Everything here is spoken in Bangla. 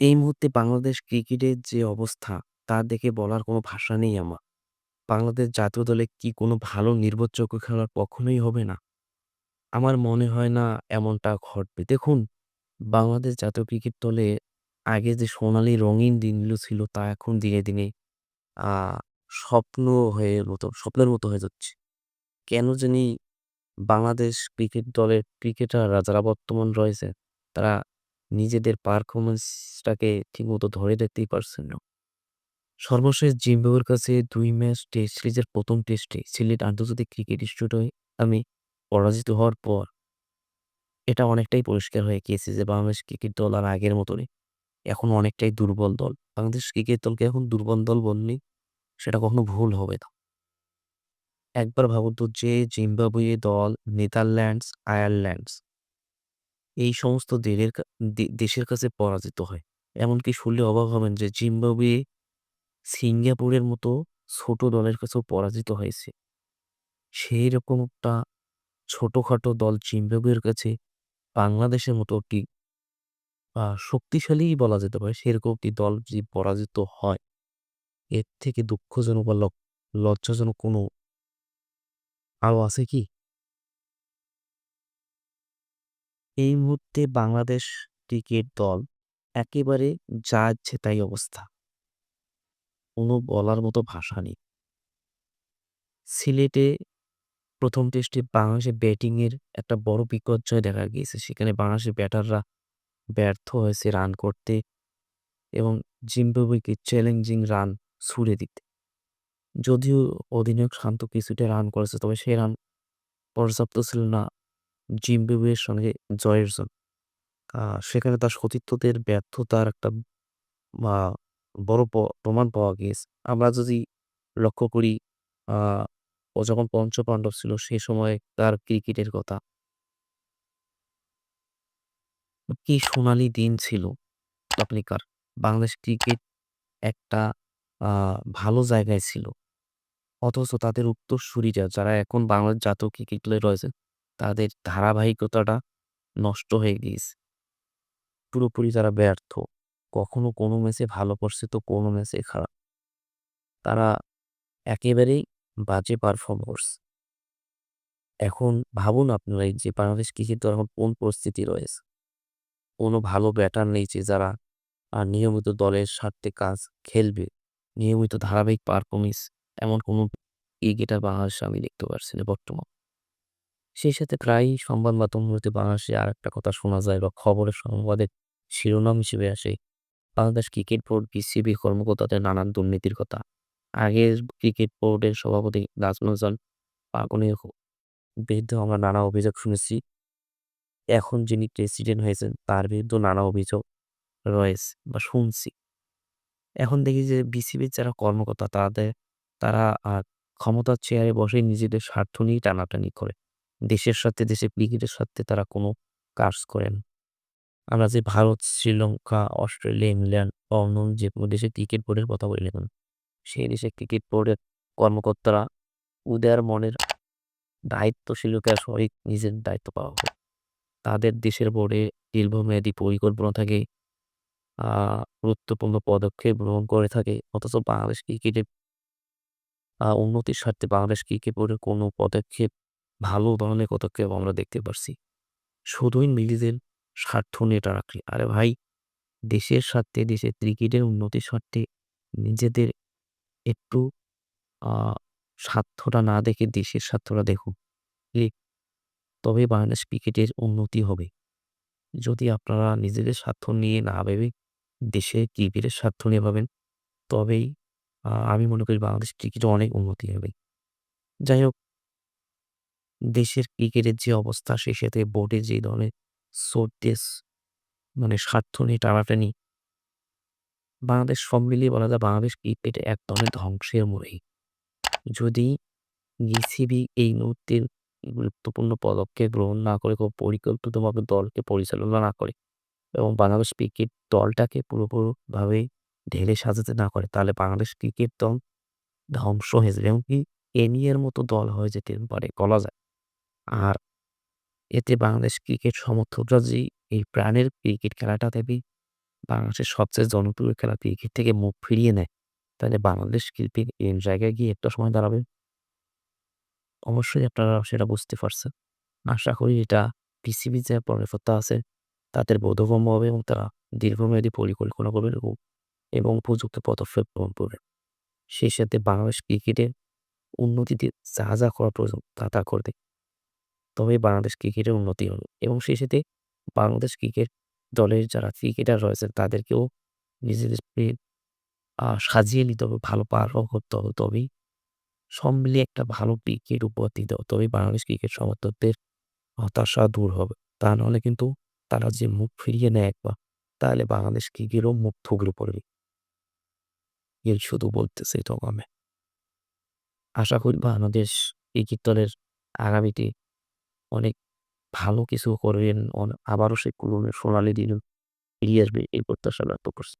এই মুহূর্তে বাংলাদেশ ক্রিকেটের যে অবস্থা, তা দেখে বলার কোনো ভাষা নেই আমার। বাংলাদেশ জাতীয় দলে কি কোনো ভালো নির্ভরযোগ্য খেলোয়াড় কখনোই হবে না? আমার মনে হয় না এমনটা ঘটবে। দেখুন, বাংলাদেশ জাতীয় ক্রিকেট দলে আগে যে সোনালি রঙিন দিনগুলো ছিল, তা এখন দিনে, দিনে স্বপ্ন হয়ে মতো স্বপ্নের মতো হয়ে যাচ্ছে। কেন জানি বাংলাদেশ ক্রিকেট দলের ক্রিকেটাররা যারা বর্তমান রয়েছে, তারা নিজেদের পারফরমেন্সটাকে ঠিকমতো ধরে রাখতেই পারছেন না। সর্বশেষ জিম্বাবুয়ের কাছে দুই ম্যাচ টেস্ট সিরিজের প্রথম টেস্টে সিলেট আন্তর্জাতিক ক্রিকেট স্টেডিয়ামে আমি পরাজিত হওয়ার পর এটা অনেকটাই পরিষ্কার হয়ে গিয়েছে যে বাংলাদেশ ক্রিকেট দল আর আগের মতো নেই। এখন অনেকটাই দুর্বল দল। বাংলাদেশ ক্রিকেট দলকে এখন দুর্বল দল বললেই সেটা কখনো ভুল হবে না। একবার ভাবুন তো যে জিম্বাবুয়ে দল, নেদারল্যান্ডস, আয়ারল্যান্ডস এই সমস্ত দেশের দেশের কাছে পরাজিত হয়। এমনকি শুনলে অবাক হবেন যে জিম্বাবুয়ে সিঙ্গাপুরের মতো ছোট দলের কাছেও পরাজিত হয়েছে। সেইরকম একটা ছোটোখাটো দল জিম্বাবুয়ের কাছে বাংলাদেশের মতো একটি শক্তিশালীই বলা যেতে পারে সেরকম একটি দল যদি পরাজিত হয়, এর থেকে দুঃখজনক বা লজ্জাজনক কোনো আরও আছে কি? এই মুহূর্তে বাংলাদেশ ক্রিকেট দল একেবারে যা তাই অবস্থা। কোনো বলার মতো ভাষা নেই। সিলেটে প্রথম টেস্টে বাংলাদেশের ব্যাটিংয়ের একটা বড় বিপর্যয় দেখা গিয়েছে। সেখানে বাংলাদেশের ব্যাটাররা ব্যর্থ হয়েছে রান করতে এবং জিম্বাবুয়েকে চ্যালেঞ্জিং রান ছুড়ে দিতে। যদিও অধিনায়ক শান্ত কিছুটা রান করেছে, তবে সেই রান পর্যাপ্ত ছিল না জিম্বাবুয়ের সঙ্গে জয়ের জন্য। সেখানে তার সতীর্থদের ব্যর্থতার একটা বড় প্রমাণ পাওয়া গিয়েছে। আমরা যদি লক্ষ্য করি ও যখন পঞ্চপাণ্ডব ছিল সে সময়ে তার ক্রিকেটের কথা। কি সোনালি দিন ছিল তখনকার। বাংলাদেশ ক্রিকেট একটা ভালো জায়গায় ছিল। অথচ তাদের উত্তরসূরিরা যারা এখন বাংলাদেশ জাতীয় ক্রিকেট দলে রয়েছেন, তাদের ধারাবাহিকতাটা নষ্ট হয়ে গিয়েছে। পুরোপুরি তারা ব্যর্থ। কখনো কোনো ম্যাচে ভালো করছে তো কোনো ম্যাচে খারাপ। তারা একেবারেই বাজে পারফর্ম। এখন ভাবুন আপনারা যে বাংলাদেশ ক্রিকেট এখন কোন পরিস্থিতি রয়েছে। কোনো ভালো ব্যাটার নেই যে যারা, আর নিয়মিত দলের স্বার্থে কাজ খেলবে। নিয়মিত ধারাবাহিক পারফরম্যান্স এমন কোনো ক্রিকেটার বাংলাদেশে আমি দেখতে পারছি না বর্তমান। সেই সাথে প্রায়ই সংবাদ মাধ্যমগুলোতে বাংলাদেশে আরেকটা কথা শোনা যায় বা খবরের সংবাদের শিরোনাম হিসেবে আসে, বাংলাদেশ ক্রিকেট বোর্ড, বিসিবি কর্মকর্তাদের নানান দুর্নীতির কথা। আগের ক্রিকেট বোর্ডের সভাপতি নাজমুল হাসান বিরুদ্ধে আমরা নানা অভিযোগ শুনেছি। এখন যিনি প্রেসিডেন্ট হয়েছেন তার বিরুদ্ধে নানা অভিযোগ রয়েছে বা শুনছি। এখন দেখি যে বিসিবির যারা কর্মকর্তা তাদের তারা ক্ষমতার চেয়ারে বসেই নিজেদের স্বার্থ নিয়ে টানাটানি করে। দেশের সাথে দেশের ক্রিকেটের সাথে তারা কোনো কাজ করে না। আমরা যে ভারত, শ্রীলঙ্কা, অস্ট্রেলিয়া, ইংল্যান্ড বা যে যেকোনো দেশের ক্রিকেট বোর্ডের কথা বলি না সেই দেশে ক্রিকেট বোর্ডের কর্মকর্তারা উদার মনের দায়িত্বশীলতার সহিত নিজের দায়িত্ব পাওয়া করে। তাদের দেশের বোর্ডে দীর্ঘমেয়াদী পরিকল্পনা থাকে, গুরুত্বপূর্ণ পদক্ষেপ গ্রহণ করে থাকে। অথচ বাংলাদেশ ক্রিকেটের উন্নতির স্বার্থে বাংলাদেশ ক্রিকেট বোর্ডের কোনো পদক্ষেপ ভালো ধরনের পদক্ষেপ আমরা দেখতে পারছি। শুধুই নিজেদের স্বার্থ নিয়ে টানাটানি। আরে ভাই দেশের স্বার্থে, দেশের ক্রিকেটের উন্নতির স্বার্থে নিজেদের একটু স্বার্থটা না দেখে দেশের স্বার্থটা দেখুন। এ তবেই বাংলাদেশ ক্রিকেটের উন্নতি হবে। যদি আপনারা নিজেদের স্বার্থ নিয়ে না ভেবে দেশের ক্রিকেটের স্বার্থ নিয়ে ভাবেন, তবেই আমি মনে করি বাংলাদেশ ক্রিকেটে অনেক উন্নতি হবে। যাই হোক দেশের ক্রিকেটের যে অবস্থা, সেই সাথে বোর্ডে যে ধরনের সোর্টেজ মানে স্বার্থ নিয়ে টানাটানি বাংলাদেশ সব মিলিয়ে বলা যায় বাংলাদেশ ক্রিকেট এক ধরনের ধ্বংসের মুখে। যদি বিসিবি এই মুহূর্তে গুরুত্বপূর্ণ পদক্ষেপ গ্রহণ না করে খুব পরিকল্পিতভাবে দলকে পরিচালনা না করে এবং বাংলাদেশ ক্রিকেট দলটাকে পুরোপুরিভাবে ঢেলে সাজাতে না করে, তাহলে বাংলাদেশ ক্রিকেট দল ধ্বংস হয়ে যাবে। এমনকি কেনিয়ার মতো দল হয়ে যেতে পারে, বলা যায়। আর এতে বাংলাদেশ ক্রিকেট সমর্থকরা যে এই প্রাণের ক্রিকেট খেলাটা থেকে বাংলাদেশের সবচেয়ে জনপ্রিয় খেলা ক্রিকেট থেকে মুখ ফিরিয়ে নেয়, তাহলে বাংলাদেশ ক্রিকেট এর জায়গায় গিয়ে একটা সময় দাঁড়াবে। অবশ্যই আপনারা সেটা বুঝতে পারছেন। আশা করি এটা বিসিবি যে কর্মকর্তা আছে তাদের বোধগম্য হবে এবং তারা দীর্ঘমেয়াদী পরিকল্পনা করবেন এবং উপযুক্ত পদক্ষেপ গ্রহণ করবেন। সেই সাথে বাংলাদেশ ক্রিকেটের উন্নতিতে যা, যা করা প্রয়োজন তা, তা করবে। তবেই বাংলাদেশ ক্রিকেটের উন্নতি হবে এবং সেই সাথে বাংলাদেশ ক্রিকেট দলের যারা ক্রিকেটার রয়েছেন তাদেরকেও নিজেদেরকে সাজিয়ে নিতে হবে, ভালো পারফর্ম করতে হবে। তবেই সব মিলিয়ে একটা ভালো ক্রিকেট উপহার দিতে হবে। তবেই বাংলাদেশ ক্রিকেট সমর্থকদের হতাশা দূর হবে। তা নাহলে কিন্তু তারা যে মুখ ফিরিয়ে নেয় একবার, তাহলে বাংলাদেশ ক্রিকেটও মুখ থুবড়ে পড়বে। এই শুধু বলতেছি আমি। আশা করি বাংলাদেশ ক্রিকেট দলের আগামীতে অনেক ভালো কিছু করবেন। আবারও সেই পুরনো সোনালি দিন ফিরিয়ে আসবে, এই প্রত্যাশা ব্যক্ত করছি।